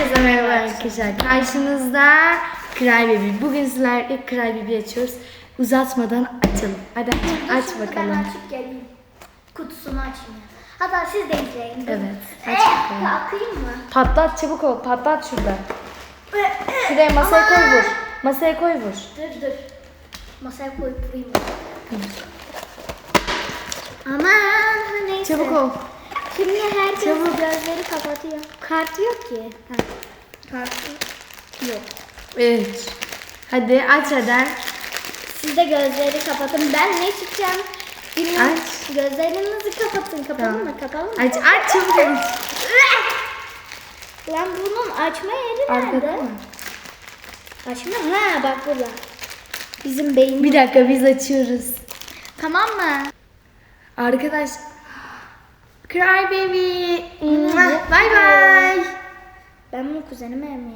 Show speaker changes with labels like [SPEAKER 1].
[SPEAKER 1] Herkese merhaba arkadaşlar. Karşınızda Kral Bebi. Bugün sizlerle ilk Kral Bebi açıyoruz. Uzatmadan açalım. Hadi aç, aç
[SPEAKER 2] Şimdi
[SPEAKER 1] bakalım.
[SPEAKER 2] Ben açıp geleyim. Kutusunu açayım. Hatta siz de izleyin.
[SPEAKER 1] Evet, aç
[SPEAKER 2] Eh,
[SPEAKER 1] bakalım.
[SPEAKER 2] Kalkayım mı?
[SPEAKER 1] Patlat çabuk ol. Patlat şurada. Şuraya masaya koy vur. Masaya koy vur.
[SPEAKER 2] Dur dur. Masaya koyup vurayım. Aman neyse.
[SPEAKER 1] Çabuk ol.
[SPEAKER 2] Şimdi herkes
[SPEAKER 1] Çabuk.
[SPEAKER 2] gözleri kapatıyor. Kart yok ki. Ha. Kart yok.
[SPEAKER 1] Üç. Hadi aç hadi.
[SPEAKER 2] Siz de gözleri kapatın. Ben ne çıkacağım bilmiyorum.
[SPEAKER 1] Aç.
[SPEAKER 2] Gözlerinizi kapatın. Kapalı
[SPEAKER 1] Tamam.
[SPEAKER 2] mı? Kapalı mı?
[SPEAKER 1] Aç aç çabuk aç.
[SPEAKER 2] Lan bunun açma yeri
[SPEAKER 1] Arkada
[SPEAKER 2] nerede?
[SPEAKER 1] mı?
[SPEAKER 2] Açma. Ha bak burada. Bizim beyin.
[SPEAKER 1] Bir dakika biz açıyoruz.
[SPEAKER 2] Tamam mı?
[SPEAKER 1] Arkadaş. Cry baby. Bye bye.
[SPEAKER 2] Ben bunu kuzenime emiyorum.